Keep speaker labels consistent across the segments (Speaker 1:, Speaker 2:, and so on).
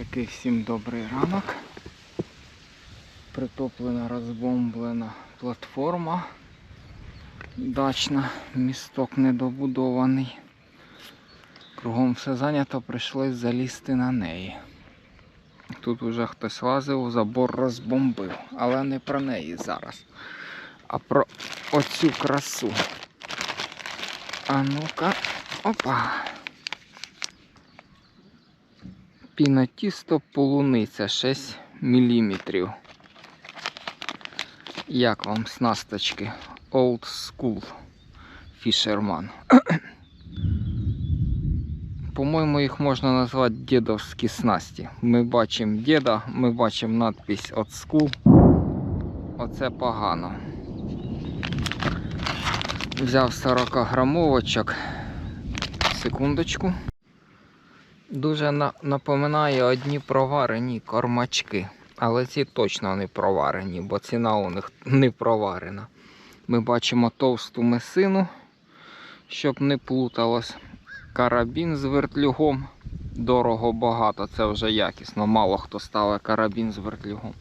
Speaker 1: Такий всім добрий ранок. Притоплена, розбомблена платформа. Дачна, місток недобудований. Кругом все зайнято, прийшлось залізти на неї. Тут уже хтось лазив, забор розбомбив, але не про неї зараз, а про оцю красу. А ну-ка, опа. Пінотісто полуниця 6 мм. Як вам снасточки? Old School Fisherman. По-моєму, їх можна назвати дідовські снасті. Ми бачимо діда, ми бачимо надпись Old School. Оце погано. Взяв 40 грамовочок. Секундочку. Дуже на- напоминає одні проварені кормачки. Але ці точно не проварені, бо ціна у них не проварена. Ми бачимо товсту месину, щоб не плуталось. Карабін з вертлюгом. Дорого багато, це вже якісно. Мало хто ставить карабін з вертлюгом.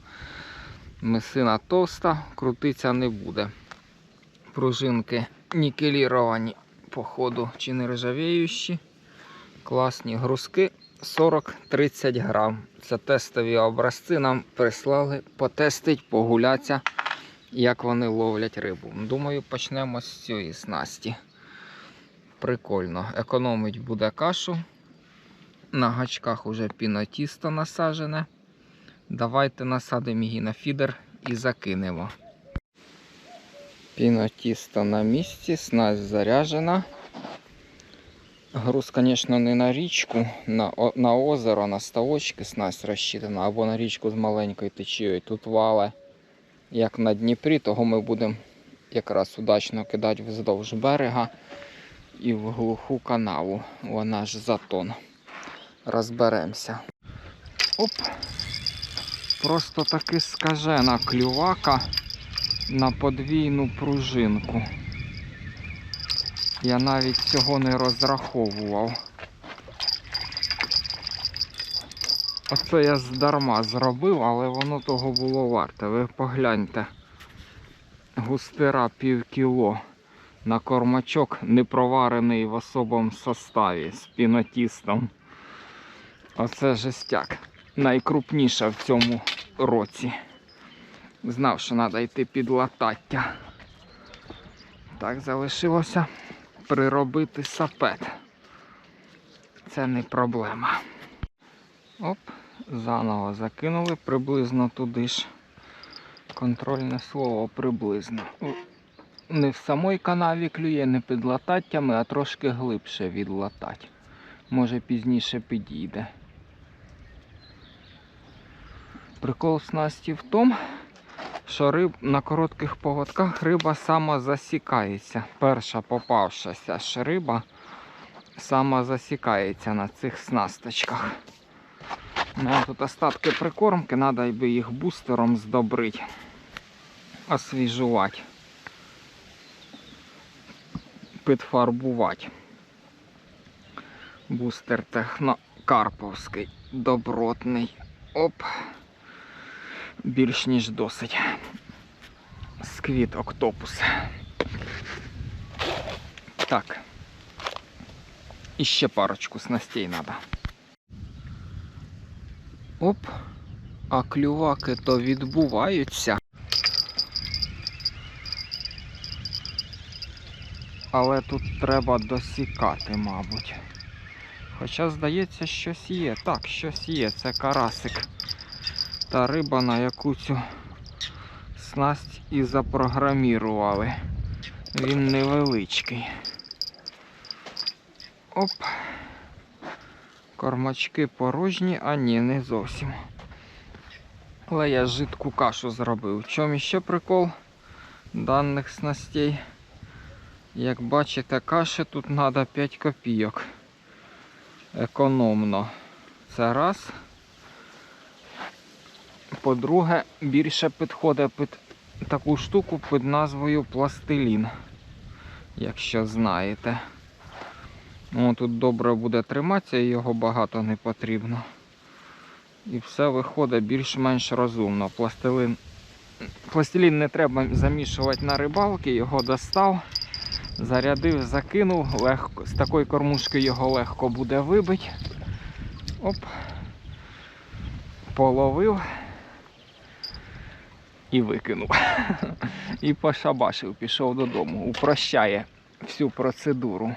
Speaker 1: Месина товста, крутиться не буде. Пружинки нікеліровані, походу, чи не ржавіючі. Класні грузки 40-30 грам. Це тестові образці нам прислали потестить, погулятися, як вони ловлять рибу. Думаю, почнемо з цієї снасті. Прикольно. Економить буде кашу. На гачках уже пінотісто насажене. Давайте насадимо її на фідер і закинемо. Пінотісто на місці, снасть заряджена. Груз, звісно, не на річку, на, на озеро, на ставочки снасть розчитана, або на річку з маленькою течією. Тут вале, як на Дніпрі, того ми будемо якраз удачно кидати вздовж берега і в глуху канаву. Вона ж затон. Розберемося. Оп. Просто таки скажена клювака на подвійну пружинку. Я навіть цього не розраховував. Оце я здарма зробив, але воно того було варте. Ви погляньте. Густира пів кіло на кормачок не проварений в особому составі з пінотістом. Оце жестяк. Найкрупніша в цьому році. Знав, що треба йти під латаття. Так, залишилося приробити сапет. Це не проблема. Оп, заново закинули приблизно туди ж. Контрольне слово приблизно. Не в самій канаві клює, не під лататтями, а трошки глибше від латать. Може пізніше підійде. Прикол снасті в тому, що риб на коротких поводках риба сама засікається. Перша попавшася ж риба сама засікається на цих снасточках. Ну, а тут остатки прикормки, треба би їх бустером здобрити, освіжувати, підфарбувати. Бустер технокарповський, добротний. Оп більш ніж досить. Сквіт октопус. Так. І ще парочку снастей треба. Оп. А клюваки то відбуваються. Але тут треба досікати, мабуть. Хоча, здається, щось є. Так, щось є. Це карасик та риба, на яку цю снасть і запрограмірували. Він невеличкий. Оп. Кормачки порожні, а ні, не зовсім. Але я жидку кашу зробив. В чому ще прикол даних снастей? Як бачите, каші тут треба 5 копійок. Економно. Це раз. По-друге, більше підходить під таку штуку під назвою пластилін, якщо знаєте. Ну, тут добре буде триматися його багато не потрібно. І все виходить більш-менш розумно. Пластилин... Пластилін не треба замішувати на рибалки, його достав, зарядив, закинув, легко, з такої кормушки його легко буде вибити. Оп. Половив і викинув. І пошабашив, пішов додому. Упрощає всю процедуру.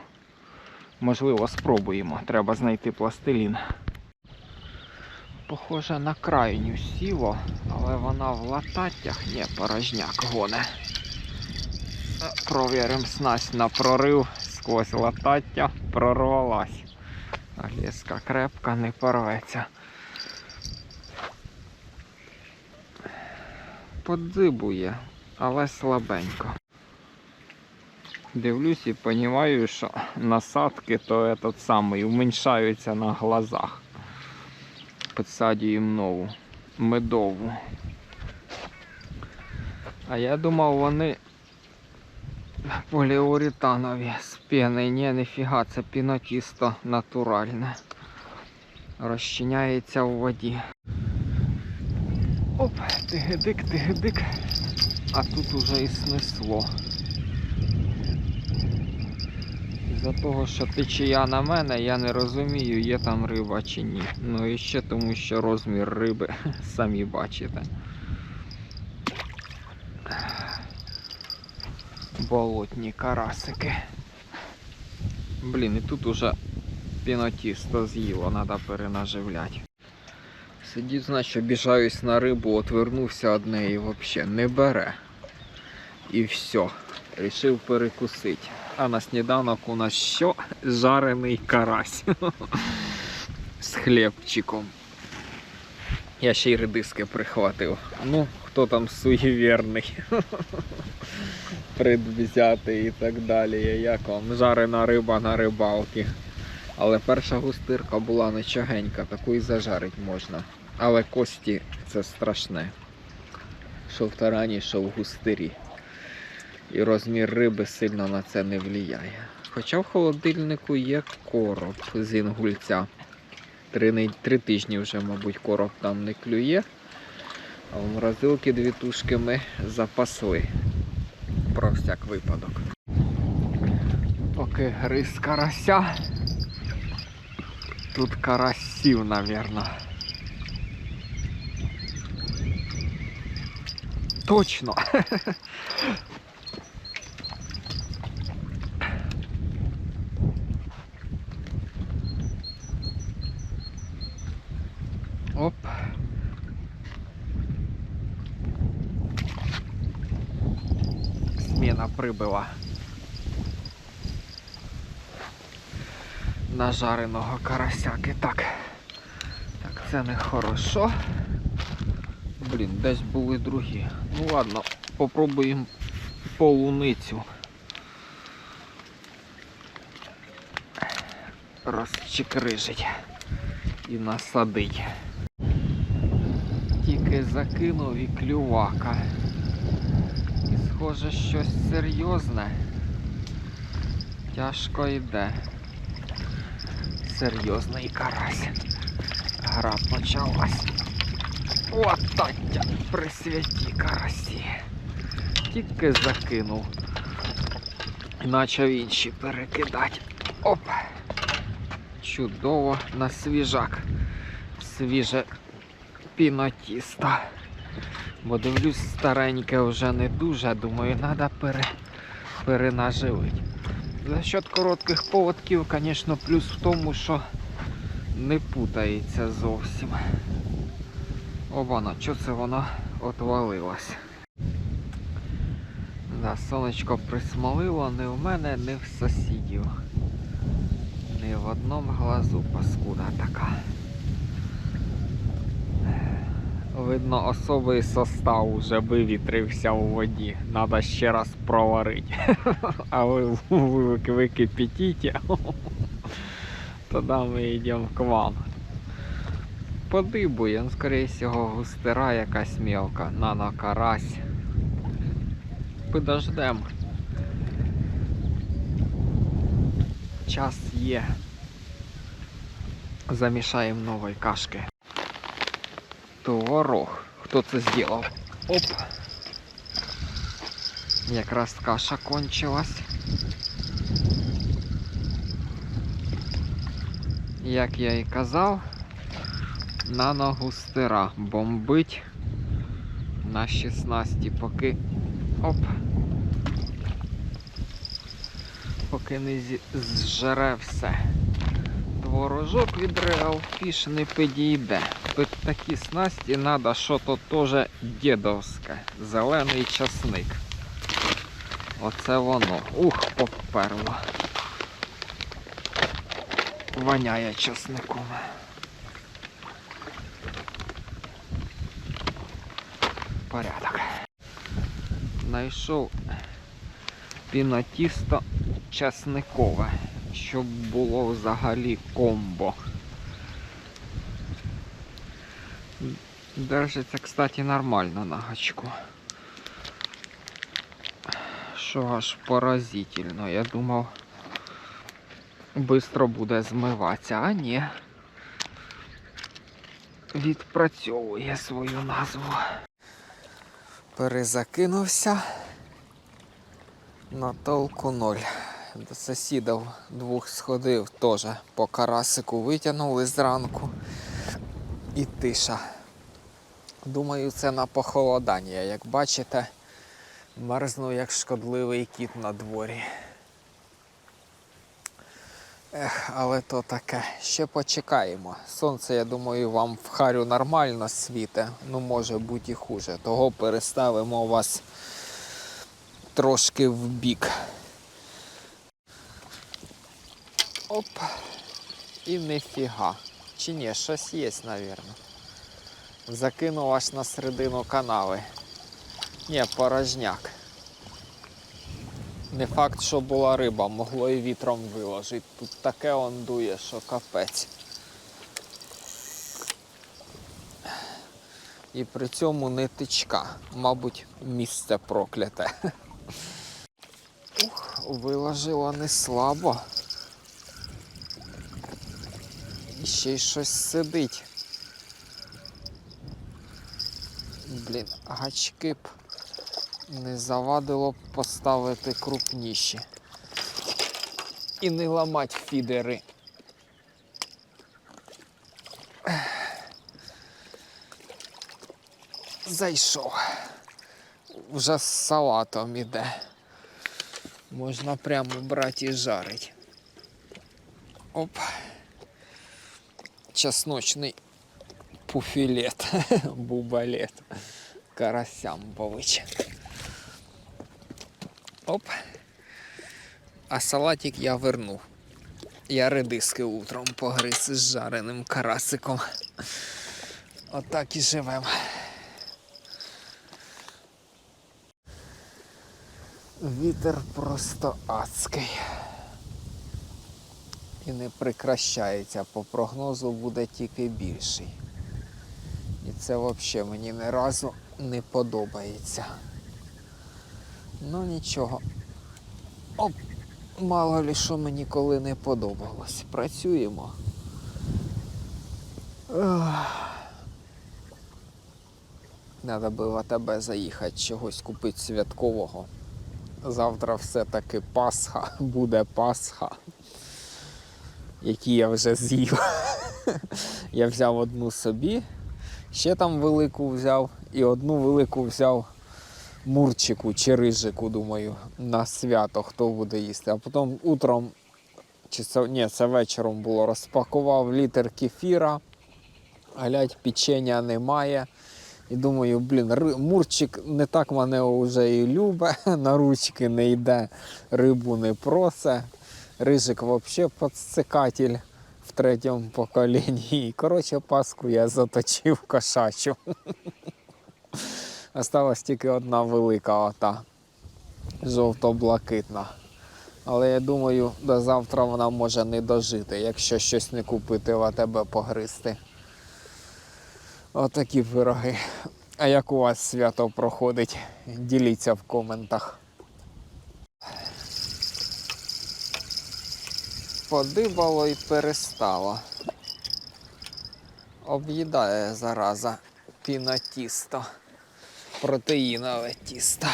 Speaker 1: Можливо, спробуємо. Треба знайти пластилін. Похоже на крайню сіло, але вона в лататтях, ні, порожняк гоне. Провіримо снасть на прорив сквозь латаття прорвалась. Ліска крепка, не порветься. Подзибує, але слабенько. Дивлюсь і розумію, що насадки то этот самий уменьшаються на глазах. Підсадюємо нову, медову. А я думав, вони поліуретанові з пени. Ні, ніфіга, це пінотісто натуральне. Розчиняється в воді. Оп, тигидик, тигидик. А тут уже і снесло. За того, що течія на мене, я не розумію, є там риба чи ні. Ну і ще тому, що розмір риби самі бачите. Болотні карасики. Блін, і тут уже пінотісто з'їло, треба перенаживляти. Сидіть, значить, обіжаюсь на рибу, отвернувся од неї взагалі не бере. І все. Рішив перекусити. А на сніданок у нас що? Жарений карась. З хлібчиком. Я ще й редиски прихватив. Ну, хто там суєвірний. Предвзятий і так далі. Як вам? Жарена риба на рибалки. Але перша густирка була нечагенька, таку і зажарить можна. Але кості це страшне. Що в тарані, що в густирі. І розмір риби сильно на це не впливає. Хоча в холодильнику є короб з інгульця. Три, три тижні вже, мабуть, короб там не клює. А в морозилки дві тушки ми запасли. Про всяк випадок. Поки гриз карася. Тут карась сів, Точно. Оп. Смена прибыла. На жареного карасяки. Так. Так, це не хорошо. Блін, десь були другі. Ну ладно, попробуємо полуницю. Розчекрижить і насадить. Тільки закинув і клювака. І схоже щось серйозне. Тяжко йде. Серйозний карась. Гра почалась. Таття при святі карасі. Тільки закинув. Начав інші перекидати. Оп! Чудово на свіжак. Свіже пінотісто. Бо дивлюсь, стареньке вже не дуже. Думаю, треба пере... перенаживити. За счет коротких поводків, звісно, плюс в тому, що не путається зовсім. Обана, що це воно отвалилось? Да, сонечко присмолило не в мене, не в сусідів. Не в одному глазу паскуда така. Видно, особий состав вже вивітрився у воді. Надо ще раз проварити. А ви, ви википітіть, тоді ми йдемо к вам. Подибує, ну, скоріше всього, густера якась мелка, нано карась. Подождем. Час є. Замішаємо нової кашки. Творог. Хто це зробив? Оп. Якраз каша кончилась. Як я і казав, на ногу стира бомбить на 16 поки. Оп. Поки не зжере все. Творожок від Real Fish не підійде. Під такі снасті треба що-то теж дідовське. Зелений часник. Оце воно. Ух, поперло. Воняє часником. Порядок. Знайшов пінотісто часникове, щоб було взагалі комбо. Держиться, кстати, нормально на гачку. Що аж поразительно. Я думав, швидко буде змиватися, а ні. Відпрацьовує свою назву. Перезакинувся на толку ноль. До сусідів двох сходив теж по карасику витягнули зранку і тиша. Думаю, це на похолодання. Як бачите, мерзну як шкодливий кіт на дворі. Ех, але то таке. Ще почекаємо. Сонце, я думаю, вам в харю нормально світе. Ну, може бути і хуже. Того переставимо вас трошки в бік. Оп. І нефіга. Чи ні, щось є, напевно. Закинув аж на середину канави. Ні, порожняк. Не факт, що була риба, могло і вітром виложити. Тут таке он дує, що капець. І при цьому не тичка. Мабуть, місце прокляте. Ух, виложила не слабо. І ще й щось сидить. Блін, гачки б не завадило б поставити крупніші. І не ламати фідери. Зайшов. Вже з салатом іде. Можна прямо брати і жарить. Оп. Чесночний пуфілет, бубалет, карасям пович. Оп. А салатик я вернув. Я редиски утром погриз з жареним карасиком. Отак і живем. Вітер просто адський. І не прекращається. По прогнозу буде тільки більший. І це взагалі мені ні разу не подобається. Ну нічого. Оп, мало ли що мені коли не подобалось. Працюємо. Треба би в АТБ заїхати, чогось купити святкового. Завтра все-таки Пасха, буде Пасха, які я вже з'їв. Я взяв одну собі, ще там велику взяв і одну велику взяв мурчику чи рижику, думаю, на свято хто буде їсти. А потім утром, чи це, ні, це вечором було, розпакував літр кефіра, глядь, печення немає. І думаю, блін, мурчик не так мене вже і любить, на ручки не йде, рибу не просе. Рижик взагалі подсикатель в третьому поколінні. Коротше, паску я заточив кошачу. Осталась тільки одна велика ота жовто-блакитна. Але я думаю, до завтра вона може не дожити, якщо щось не купити в АТБ погризти. Отакі пироги. А як у вас свято проходить? Діліться в коментах. Подибало і перестало. Об'їдає зараза Пінатісто. Протеїнове тісто.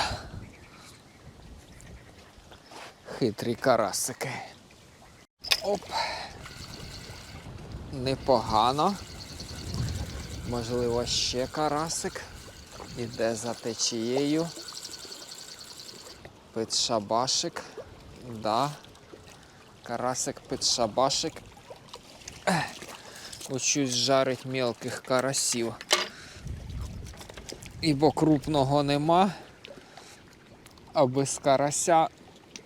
Speaker 1: Хитрі карасики. Оп. Непогано. Можливо, ще карасик. Іде за течією. Підшабашик. Да. Карасик підшабашик. Учусь жарить мелких карасів. Ібо крупного нема, а без карася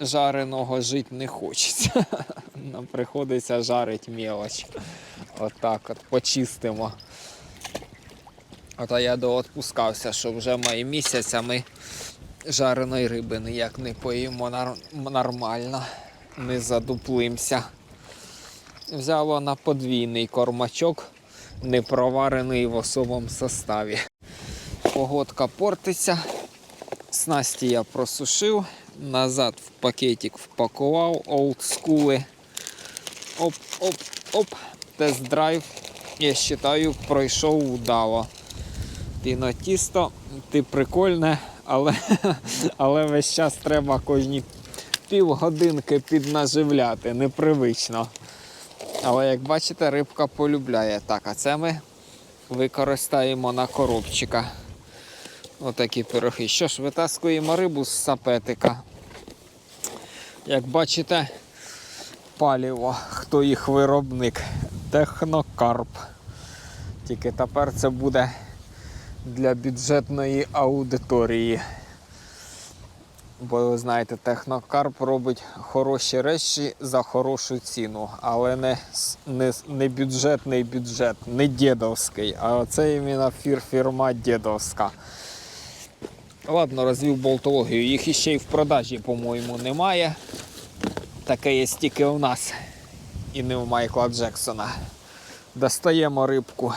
Speaker 1: жареного жити не хочеться. Нам приходиться жарити мелоч. Отак от почистимо. Ото я доотпускався, що вже має місяць, а ми жареної риби ніяк не поїмо нар- нормально, не задуплимося. Взяло на подвійний кормачок, не проварений в особому составі. Погодка портиться. Снасті я просушив, назад в пакетик впакував олдскули. Оп, оп, оп. Тест-драйв, я вважаю, пройшов удало. Пінотісто, ти прикольне, але, але весь час треба кожні півгодинки піднаживляти, непривично. Але як бачите, рибка полюбляє. Так, а це ми використаємо на коробчика. Отакі пироги. Що ж, витаскуємо рибу з сапетика. Як бачите, паліво, хто їх виробник. Технокарп. Тільки тепер це буде для бюджетної аудиторії. Бо ви знаєте, технокарп робить хороші речі за хорошу ціну, але не, не, не бюджетний бюджет, не дідовський, а це іменно фір, фірма дідовська. Ладно, розвів болтологію. Їх іще й в продажі, по-моєму, немає. Таке є тільки у нас і не у Майкла Джексона. Достаємо рибку.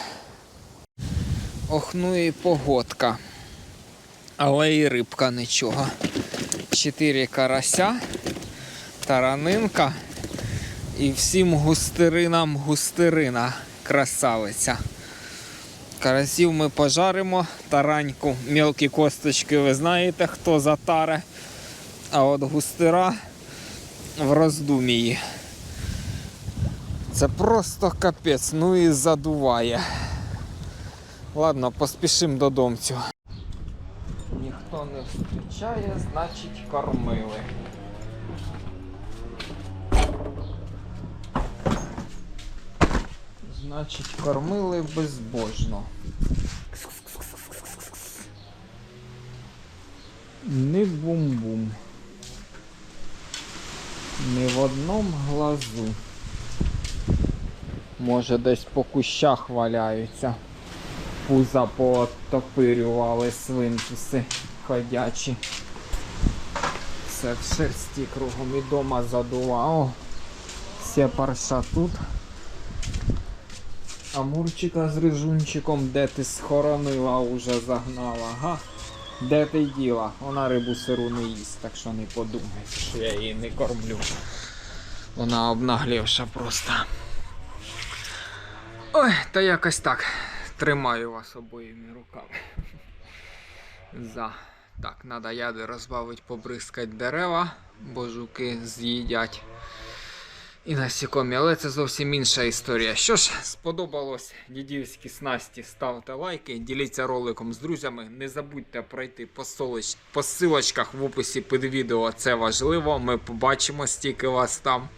Speaker 1: Ох, ну і погодка. Але і рибка нічого. Чотири карася, таранинка і всім густеринам густерина красавиця. Карасів ми пожаримо, тараньку, мелкі косточки, ви знаєте, хто затаре. А от густира в роздумії. Це просто капець, ну і задуває. Ладно, поспішимо додомцю. Ніхто не зустрічає, значить кормили. Значить, кормили безбожно. Не бум-бум. Не в одному глазу. Може десь по кущах валяються. Пуза пооттопирювали свинтуси ходячі. Все в шерсті кругом і дома задував. Все парша тут. А Мурчика з рижунчиком, де ти схоронила, уже загнала, га? Де ти діла? Вона рибу сиру не їсть, так що не подумай, що я її не кормлю. Вона обнаглівша просто. Ой, та якось так. Тримаю вас обоїми руками. За. Так, треба яди розбавити, побризкати дерева, бо жуки з'їдять. І насікомі, але це зовсім інша історія. Що ж, сподобалось дідівські снасті, ставте лайки, діліться роликом з друзями. Не забудьте пройти по, солоч... по силочках в описі під відео. Це важливо. Ми побачимо стільки вас там.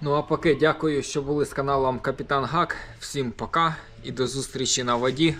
Speaker 1: Ну а поки дякую, що були з каналом Капітан Гак. Всім пока і до зустрічі на воді.